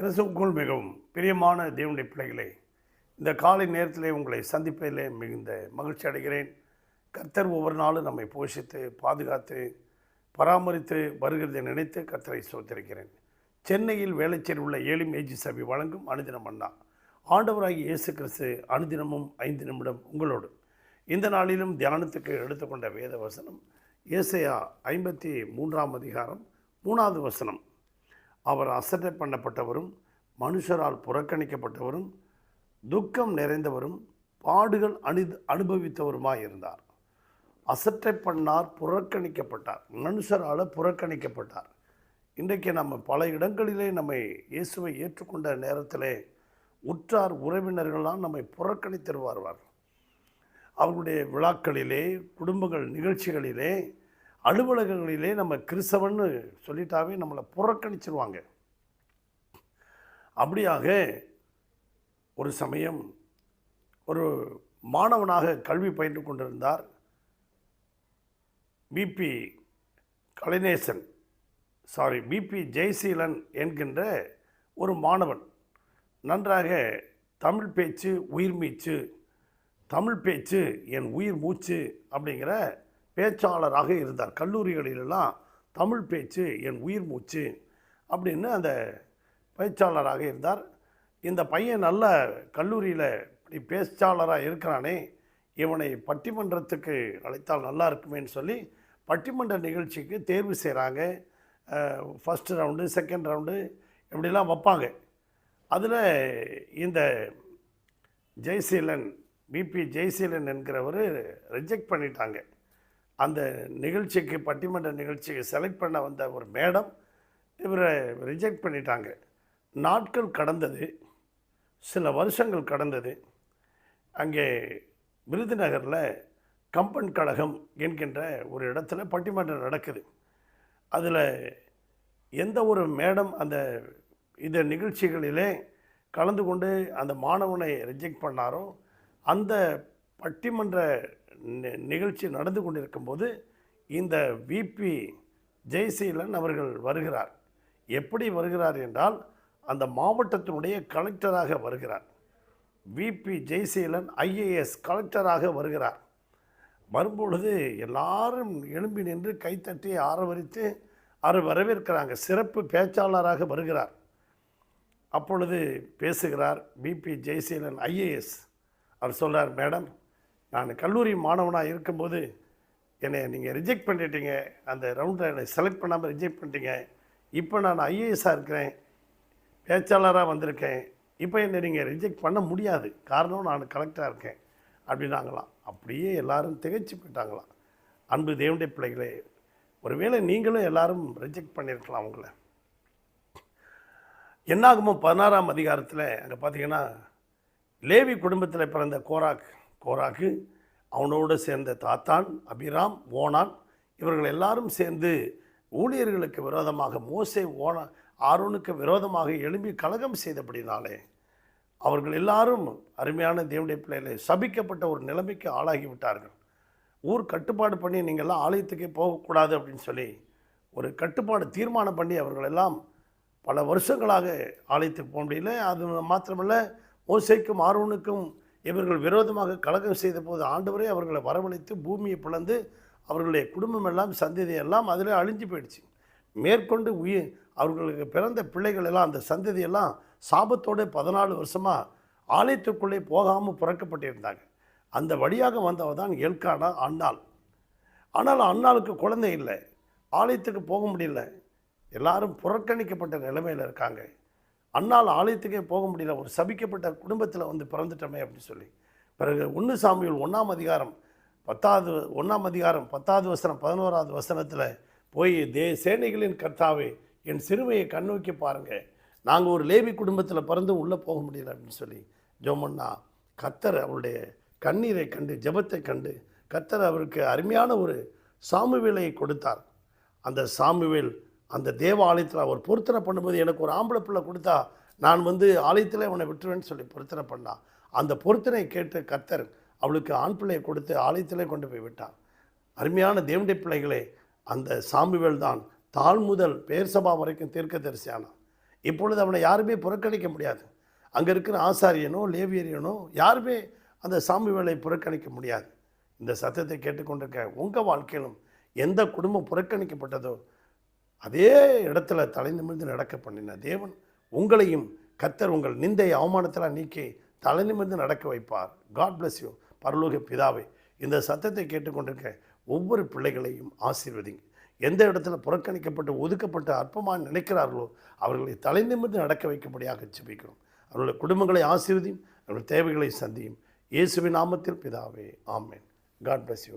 கிறிஸ்துவுக்குள் மிகவும் பிரியமான தேவனுடைய பிள்ளைகளே இந்த காலை நேரத்திலே உங்களை சந்திப்பதிலே மிகுந்த மகிழ்ச்சி அடைகிறேன். கர்த்தர் ஒவ்வொரு நாளும் நம்மை போஷித்து பாதுகாத்து பராமரித்து வருகிறதை நினைத்து கர்த்தரை சோத்திருக்கிறேன் சென்னையில் வேலைச்சேரி உள்ள ஏழு மேஜி சபை வழங்கும் அனுதினம் அண்ணா. ஆண்டவராகி இயேசு கிறிஸ்து அனுதினமும் ஐந்து நிமிடம் உங்களோடு. இந்த நாளிலும் தியானத்துக்கு எடுத்துக்கொண்ட வேத வசனம் ஏசையா ஐம்பத்தி மூன்றாம் அதிகாரம் மூணாவது வசனம். அவர் அசட்டை பண்ணப்பட்டவரும் மனுஷரால் புறக்கணிக்கப்பட்டவரும் துக்கம் நிறைந்தவரும் பாடுகள் அணி அனுபவித்தவருமாய் இருந்தார். அசட்டை பண்ணார் புறக்கணிக்கப்பட்டார். மனுஷரால் புறக்கணிக்கப்பட்டார். இன்றைக்கு நம்ம பல இடங்களிலே நம்மை இயேசுவை ஏற்றுக்கொண்ட நேரத்திலே உற்றார் உறவினர்கள்லாம் நம்மை புறக்கணித்திருவார்கள். அவர்களுடைய விழாக்களிலே குடும்பங்கள் நிகழ்ச்சிகளிலே அலுவலகங்களிலே நம்ம கிறிஸ்தவன்னு சொல்லிட்டாவே நம்மளை புறக்கணிச்சிருவாங்க. அப்படியாக ஒரு சமயம் ஒரு மாணவனாக கல்வி பயின்று கொண்டிருந்தார். PP Kalainesan sorry PP Jayaseelan என்கின்ற ஒரு மாணவன். நன்றாக தமிழ் பேச்சு உயிர் மீச்சு தமிழ் பேச்சு என் உயிர் மூச்சு அப்படிங்கிற பேச்சாளராக இருந்தார். கல்லூரிகளிலெல்லாம் தமிழ் பேச்சு என் உயிர் மூச்சு அப்படின்னு அந்த பேச்சாளராக இருந்தார். இந்த பையன் நல்ல கல்லூரியில் இப்படி பேச்சாளராக இருக்கிறானே இவனை பட்டிமன்றத்துக்கு அழைத்தால் நல்லா இருக்குமேன்னு சொல்லி பட்டிமன்ற நிகழ்ச்சிக்கு தேர்வு செய்கிறாங்க ஃபஸ்ட் ரவுண்டு செகண்ட் ரவுண்டு இப்படிலாம் வைப்பாங்க. அதில் இந்த ஜெய்சீலன் பிபி ஜெய்சீலன் என்கிறவர் ரிஜெக்ட் பண்ணிட்டாங்க. அந்த நிகழ்ச்சிக்கு பட்டிமன்ற நிகழ்ச்சிக்கு செலக்ட் பண்ண வந்த ஒரு மேடம் இவரை ரிஜெக்ட் பண்ணிட்டாங்க. நாட்கள் கடந்தது. சில வருஷங்கள் கடந்தது. அங்கே விருதுநகரில் கம்பன் கழகம் என்கின்ற ஒரு இடத்துல பட்டிமன்றம் நடக்குது. அதில் எந்த ஒரு மேடம் அந்த இந்த நிகழ்ச்சிகளிலே கலந்து கொண்டு அந்த மாணவனை ரிஜெக்ட் பண்ணாரோ அந்த பட்டிமன்ற நிகழ்ச்சி நடந்து கொண்டிருக்கும்போது இந்த விபி ஜெய்சீலன் அவர்கள் வருகிறார். எப்படி வருகிறார் என்றால் அந்த மாவட்டத்தினுடைய கலெக்டராக வருகிறார். விபி ஜெய்சீலன் ஐஏஎஸ் கலெக்டராக வருகிறார். வரும்பொழுது எல்லாரும் எழும்பி நின்று கைத்தட்டி ஆரவரித்து அவர் வரவேற்கிறாங்க. சிறப்பு பேச்சாளராக வருகிறார். அப்பொழுது பேசுகிறார் பிபி ஜெய்சீலன் ஐஏஎஸ். அவர் சொல்கிறார் மேடம் நான் கல்லூரி மாணவனாக இருக்கும்போது என்னை நீங்கள் ரிஜெக்ட் பண்ணிட்டீங்க. அந்த ரவுண்டில் என்னை செலக்ட் பண்ணாமல் ரிஜெக்ட் பண்ணிட்டீங்க. இப்போ நான் ஐஏஎஸ்ஸாக இருக்கிறேன். பேச்சாளராக வந்திருக்கேன். இப்போ என்னை நீங்கள் ரிஜெக்ட் பண்ண முடியாது. காரணம் நான் கலெக்டராக இருக்கேன். அப்படின்னாங்களாம். அப்படியே எல்லாரும் திகைச்சு போயிட்டாங்களாம். அன்பு தேவனுடைய பிள்ளைகளே ஒருவேளை நீங்களும் எல்லாரும் ரிஜெக்ட் பண்ணியிருக்கலாம் அவங்கள என்னாகுமோ பதினாறாம் அதிகாரத்தில் அங்கே பார்த்தீங்கன்னா லேவி குடும்பத்தில் பிறந்த கோராக். கோராக்கு அவனோடு சேர்ந்த தாத்தான் அபிராம் ஓனான் இவர்கள் எல்லாரும் சேர்ந்து ஊழியர்களுக்கு விரோதமாக மோசை ஓன ஆரோனுக்கு விரோதமாக எழும்பி கலகம் செய்தபடினாலே அவர்கள் எல்லாரும் அருமையான தேவனுடைய பிள்ளைகளை சபிக்கப்பட்ட ஒரு நிலைமைக்கு ஆளாகி விட்டார்கள். ஊர் கட்டுப்பாடு பண்ணி நீங்கள்லாம் ஆலயத்துக்கே போகக்கூடாது அப்படின்னு சொல்லி ஒரு கட்டுப்பாடு தீர்மானம் பண்ணி அவர்கள் எல்லாம் பல வருஷங்களாக ஆலயத்துக்கு போக முடியல. அது மாத்திரமல்ல மோசைக்கும் ஆர்வனுக்கும் இவர்கள் விரோதமாக கலகம் செய்த போது ஆண்டவரே அவர்களை வரவழைத்து பூமியை பிளந்து அவர்களுடைய குடும்பம் எல்லாம் சந்ததி எல்லாம் அதில் அழிஞ்சு போயிடுச்சு. மேற்கொண்டு உயிர் அவர்களுக்கு பிறந்த பிள்ளைகள் எல்லாம் அந்த சந்ததியெல்லாம் சாபத்தோடு பதினாலு வருஷமாக ஆலயத்துக்குள்ளே போகாமல் புறக்கப்பட்டிருந்தாங்க. அந்த வழியாக வந்தவ தான் எல்கானா அண்ணாள் ஆனால் அண்ணாளுக்கு குழந்தை இல்லை. ஆலயத்துக்கு போக முடியல. எல்லாரும் புறக்கணிக்கப்பட்ட நிலைமையில் இருக்காங்க. அன்னால் ஆலயத்துக்கே போக முடியல ஒரு சபிக்கப்பட்ட குடும்பத்தில் வந்து பிறந்துட்டோமே அப்படின்னு சொல்லி. பிறகு ஒன்று சாமியில் ஒன்றாம் அதிகாரம் பத்தாவது ஒன்றாம் அதிகாரம் பத்தாவது வசனம் பதினோராவது வசனத்தில் போய் தே சேனைகளின் கர்த்தாவே என் சிறுமையை கண்ணோக்கி பாருங்கள் நாங்கள் ஒரு லேவி குடும்பத்தில் பிறந்து உள்ளே போக முடியல அப்படின்னு சொல்லி ஜோமன்னா கத்தர் அவருடைய கண்ணீரை கண்டு ஜெபத்தை கண்டு கத்தர் அவருக்கு அருமையான ஒரு சாமுவேலை கொடுத்தார். அந்த சாமுவேல் அந்த தேவ ஆலயத்தில் அவர் பொருத்தனை பண்ணும்போது எனக்கு ஒரு ஆம்பளை பிள்ளை கொடுத்தா நான் வந்து ஆலயத்தில் உன்னை விட்டுருவேன்னு சொல்லி பொருத்தனை பண்ணான் அந்த பொருத்தனை கேட்டு கத்தர் அவளுக்கு ஆண் பிள்ளையை கொடுத்து ஆலயத்திலே கொண்டு போய் விட்டான் அருமையான தேவனுடைய பிள்ளைகளே அந்த சாமுவேல் தான் தாழ் முதல் பேர் சபா வரைக்கும் தீர்க்கதரிசியானான். இப்பொழுது அவனை யாருமே புறக்கணிக்க முடியாது. அங்கே இருக்கிற ஆசாரியனோ லேவியரியனோ யாருமே அந்த சாமி புறக்கணிக்க முடியாது. இந்த சத்தத்தை கேட்டுக்கொண்டிருக்க உங்கள் வாழ்க்கையிலும் எந்த குடும்பம் புறக்கணிக்கப்பட்டதோ அதே இடத்துல தலை நிமிர்ந்து நடக்க பண்ணின தேவன் உங்களையும் கத்தர் உங்கள் நிந்தை அவமானத்தில் நீக்கி தலை நிமிர்ந்து நடக்க வைப்பார். காட் பிளஸ் யூ பரலோக பிதாவை இந்த சத்தத்தை கேட்டுக்கொண்டிருக்க ஒவ்வொரு பிள்ளைகளையும் ஆசீர்வதிங்க. எந்த இடத்துல புறக்கணிக்கப்பட்டு ஒதுக்கப்பட்டு அற்பமாக நினைக்கிறார்களோ அவர்களை தலை நிமிர்ந்து நடக்க வைக்கும்படியாக ஜெபிக்கிறோம். அவர்களுடைய குடும்பங்களை ஆசீர்வதியும் அவர்கள் தேவைகளை சந்தியும். இயேசுவின் நாமத்தில் பிதாவே ஆமேன். God bless you